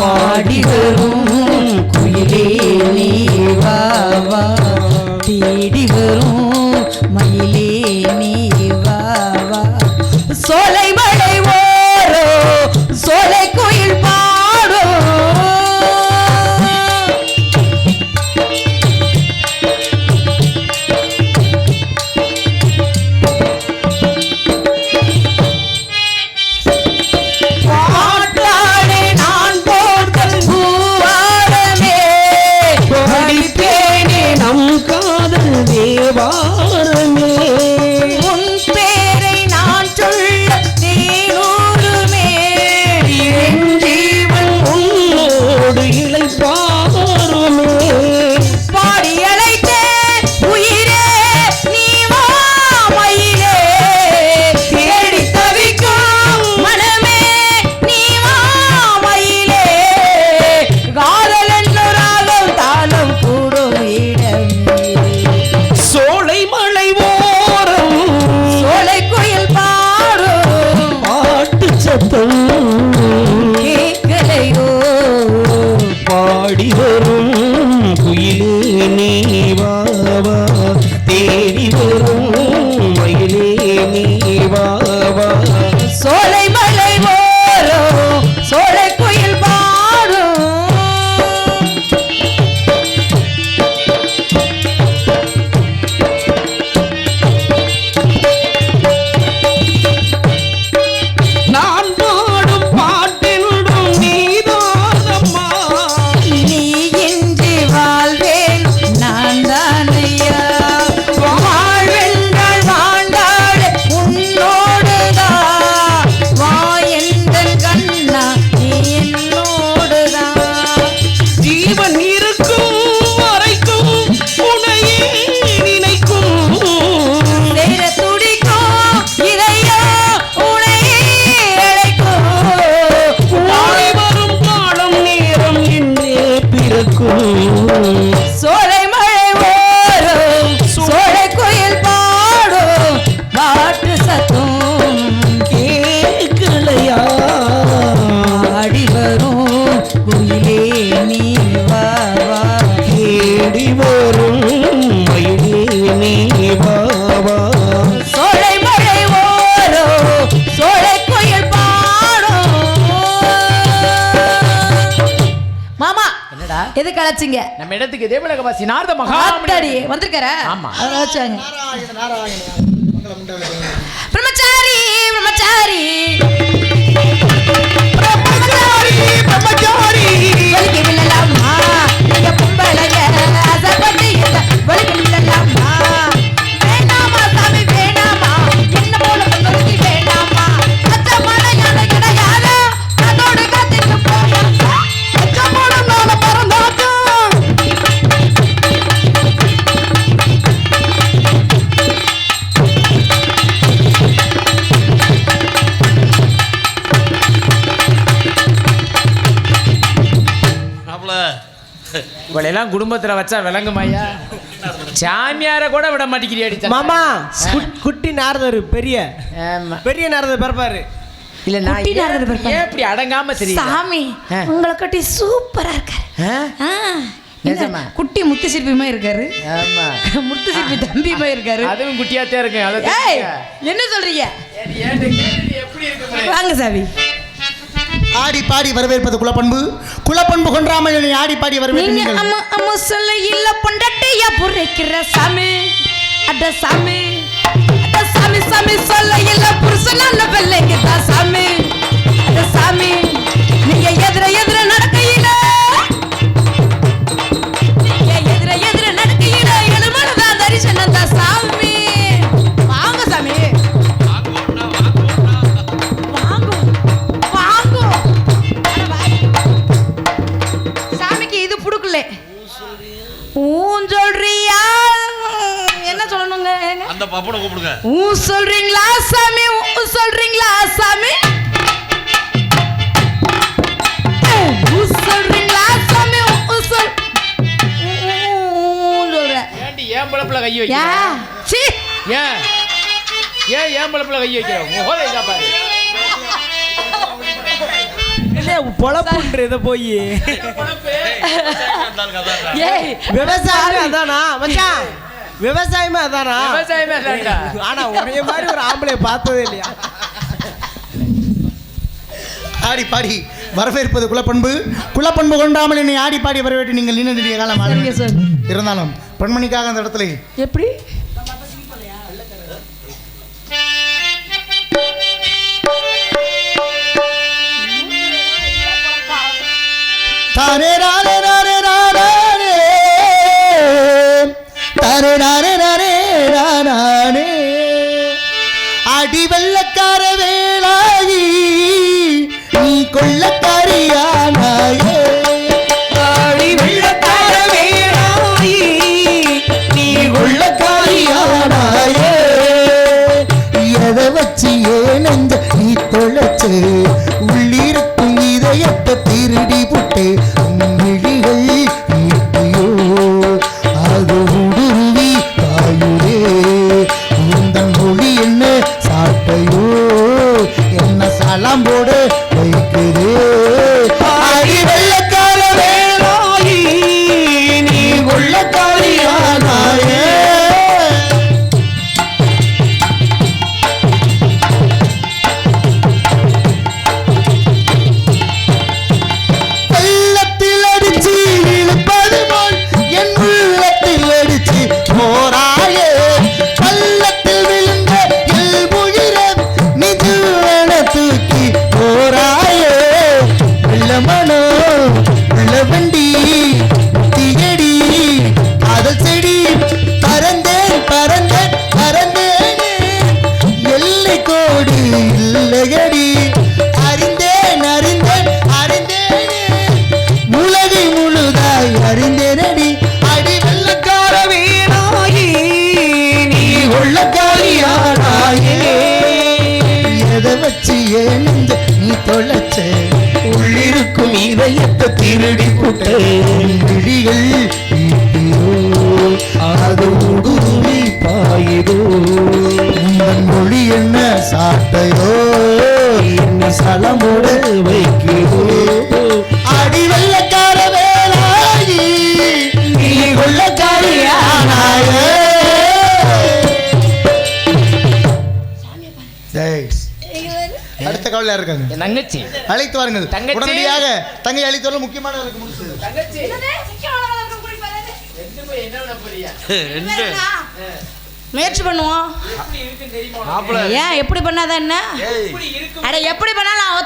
பாடி வரும் குயிலே நீ. வரும். குயிலே நீ வா வா. தேடி வரும். மயிலே நீ வா வா. சோலை மழை ஓரும் சோலை குயில் பாடும் மாமா என்னடா? எதுக்கு அழைச்சிங்க நம்ம இடத்துக்கு தேவலகவாசி நாரத மகாமணி ஆத்தாடி வந்திருக்காரா? ஆமா. வச்சாங்க பிரம்மச்சாரி பிரம்மச்சாரி. இவளையெல்லாம் குடும்பத்துல வச்சா விளங்குமாய்யா சாமியார கூட விட மாட்டேங்கிறியாடி சட்டை. மாமா குட்- குட்டி நாரதர் பெரிய. ஆமா. பெரிய நாரதர் பிறப்பாரு. இல்ல நான் ஏன் இப்படி அடங்காம தெரியும் சாமி. உங்களை கட்டி சூப்பரா இருக்காரு. நிஜமா? குட்டி முத்து சிற்பிமா இருக்காரு. ஆமா. முத்து சிற்பி தம்பிமா இருக்காரு. அதுவும் குட்டியாத்தே இருக்கு. என்ன சொல்றீங்க? வாங்க சாமி. ஆடி பாடி வரவேற்பது குலப்பண்பு. குலப்பண்பு கொன்றாமல் என்னை ஆடி பாடி வரவேற்பு நீங்க நீங்கள். அம்மா அம்மா சொல்ல இல்ல பொண்டாட்டியா புரைக்கிற சாமி. அட சாமி. அட சாமி சாமி சொல்ல இல்ல புருஷனால வெள்ளைங்க தான் சாமி. அட சாமி. அந்த பப்பனை கூப்பிடுங்க. ஊ சொல்றீங்களா சாமி? ஊ சொல்றீங்களா சாமி? ஊ சொல்றீங்களா சாமி? ஊ சொல் ஊ சொல்றேன். ஏன்டி ஏன் பழப்புல கை யா வைக்கிற சீ. ஏன்? ஏன் ஏன் பழப்புல கை வைக்கிற? முகலை இதா பாரு. போய். விவசாயமே அதானா மச்சான்? விவசாயமே அதானா விவசாயமே அதான்டா. ஆனா உடைய மாதிரி ஒரு ஆம்பளைய பார்த்ததே இல்லையா? ஆடி பாடி வரவேற்பது குலப்பண்பு. குலப்பண்பு கொண்டாமல் என்னை ஆடி பாடி வரவேற்று நீங்கள் நெடிய காலம். இருந்தாலும் பெண்மணிக்காக அந்த இடத்துல. எப்படி? தாரே ராரே ராரே தாரே ராரே ராரே ராரே அடி வெள்ளக்கார வேளாயி நீ கொள்ளக்காரியானாயே ஆடி வெள்ளக்கார வேளாயி, நீ கொள்ளக்காரியானாயே எதை வச்சு ஏனஞ்ச நீ தொலைச்சு உள்ளிருக்கும் இதயத்தை திருடி புட்டு வெள்ளவண்டி உள்ளிருக்கும் இதயத்தை திருடி புட்டு விழிகள் அது உடுருவி பாயுதோ. மொழி என்ன சாட்டையோ என்ன சலமுட வைக்கிறோ கவலை இருக்காங்க? என் தங்கச்சி. அழைத்து வாருங்கள். தங்கச்சி. உடனடியாக தங்கை அழைத்து வர முடிச்சு தங்கச்சி. பண்ண போறியா முயற்சி பண்ணுவோம். ஏன் எப்படி பண்ணாதான் என்ன? அட எப்படி பண்ணாலும் அவ